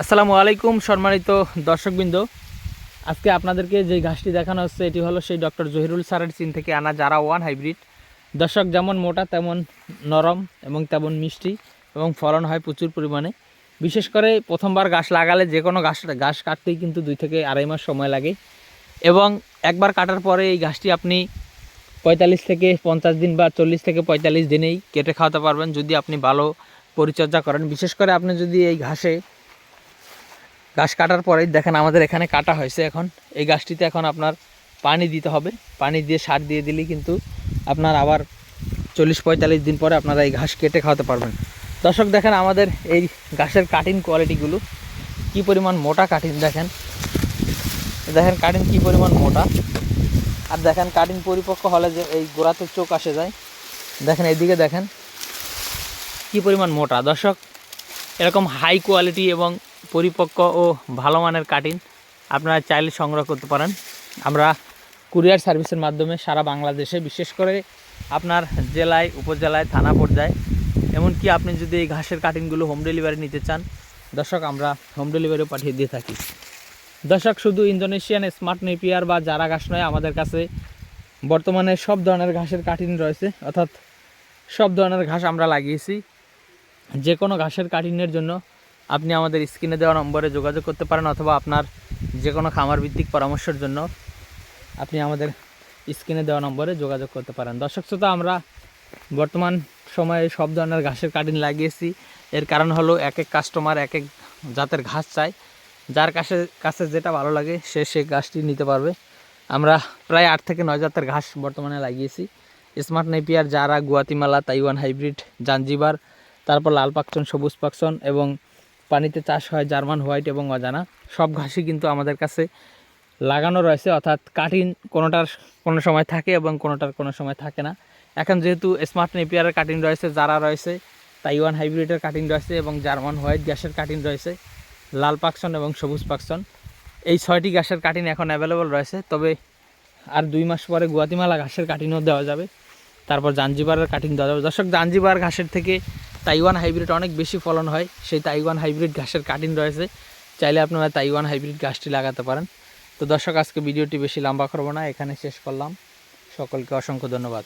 আসসালামু আলাইকুম সম্মানিত দর্শকবৃন্দ। আজকে আপনাদেরকে যে ঘাসটি দেখানো হচ্ছে, এটি হলো সেই ডক্টর জহিরুল সারের চীন থেকে আনা যারা ওয়ান হাইব্রিড। দর্শক, যেমন মোটা, তেমন নরম এবং তেমন মিষ্টি এবং ফলন হয় প্রচুর পরিমাণে। বিশেষ করে প্রথমবার গাছ লাগালে যে কোনো গাছ গাছ কাটতেই কিন্তু দুই থেকে আড়াই মাস সময় লাগে। এবং একবার কাটার পরে এই ঘাসটি আপনি পঁয়তাল্লিশ থেকে পঞ্চাশ দিন বা চল্লিশ থেকে পঁয়তাল্লিশ দিনেই কেটে খাওয়াতে পারবেন যদি আপনি ভালো পরিচর্যা করেন। বিশেষ করে আপনি যদি এই ঘাসে ঘাস কাটার পরেই দেখেন আমাদের এখানে কাটা হয়েছে এখন। এই গাছটিতে এখন আপনার পানি দিতে হবে। পানি দিয়ে সার দিয়ে দিলেই কিন্তু আপনার আবার চল্লিশ পঁয়তাল্লিশ দিন পরে আপনারা এই ঘাস কেটে খাওয়াতে পারবেন। দর্শক, দেখেন আমাদের এই ঘাসের কাটিং কোয়ালিটিগুলো কি পরিমাণ মোটা কাটিং দেখেন। দেখেন কাটিং কি পরিমাণ মোটা। আর দেখেন কাটিং পরিপক্ক হলে যে এই গোড়াতে চোখ আসে যায়। দেখেন এইদিকে দেখেন কি পরিমাণ মোটা। দর্শক, এরকম হাই কোয়ালিটি এবং পরিপক্ক ও ভালো মানের কাটিং আপনারা চাইলে সংগ্রহ করতে পারেন। আমরা কুরিয়ার সার্ভিসের মাধ্যমে সারা বাংলাদেশে, বিশেষ করে আপনার জেলায়, উপজেলায়, থানা পর্যায়ে, এমনকি আপনি যদি এই ঘাসের কাটিংগুলো হোম ডেলিভারি নিতে চান, দর্শক, আমরা হোম ডেলিভারিও পাঠিয়ে দিয়ে থাকি। দর্শক, শুধু ইন্দোনেশিয়ান স্মার্ট নেপিয়ার বা জারা ঘাস নয়, আমাদের কাছে বর্তমানে সব ধরনের ঘাসের কাটিং রয়েছে। অর্থাৎ সব ধরনের ঘাস আমরা লাগিয়েছি। যে কোনো ঘাসের কাটিংয়ের জন্য আপনি আমাদের স্ক্রিনে দেওয়া নম্বরে যোগাযোগ করতে পারেন অথবা আপনার যে কোনো খামার ভিত্তিক পরামর্শের জন্য আপনি আমাদের স্ক্রিনে দেওয়া নম্বরে যোগাযোগ করতে পারেন। দর্শক শ্রোতা, আমরা বর্তমান সময়ে সব ধরনের ঘাসের কাটিং লাগিয়েছি। এর কারণ হলো এক এক কাস্টমার এক এক জাতের ঘাস চায়। যার কাছে কাছে যেটা ভালো লাগে সে সে ঘাসটি নিতে পারবে। আমরা প্রায় আট থেকে নয় জাতের ঘাস বর্তমানে লাগিয়েছি। স্মার্ট নেপিয়ার, জারা, গুয়াতিমালা, তাইওয়ান হাইব্রিড, জাঞ্জিবার, তারপর লাল পাকচন, সবুজ পাকচন এবং পানিতে চাষ হয় জার্মান, হোয়াইট এবং অজানা। সব ঘাসই কিন্তু আমাদের কাছে লাগানো রয়েছে, অর্থাৎ কাটিং কোনোটার কোনো সময় থাকে এবং কোনোটার কোনো সময় থাকে না। এখন যেহেতু স্মার্ট নেপিয়ারের কাটিং রয়েছে যারা রয়েছে তাইওয়ান হাইব্রিডের কাটিং রয়েছে এবং জার্মান, হোয়াইট গ্যাসের কাটিং রয়েছে, লাল পাকসন এবং সবুজ পাকসন এই ছয়টি ঘাসের কাটিং এখন অ্যাভেলেবল রয়েছে, তবে আর দুই মাস পরে গুয়াতিমালা ঘাসের কাটিংও দেওয়া যাবে। তারপর জাঞ্জিবারের কাটিং দেওয়া যাবে। দর্শক, জাঞ্জিবার ঘাসের থেকে তাইওয়ান হাইব্রিড অনেক বেশি ফলন হয়। সেই তাইওয়ান হাইব্রিড ঘাসের কাটিং রয়েছে। চাইলে আপনারা তাইওয়ান হাইব্রিড গাছটি লাগাতে পারেন। তো দর্শক, আজকে ভিডিওটি বেশি লম্বা করব না, এখানে শেষ করলাম। সকলকে অসংখ্য ধন্যবাদ।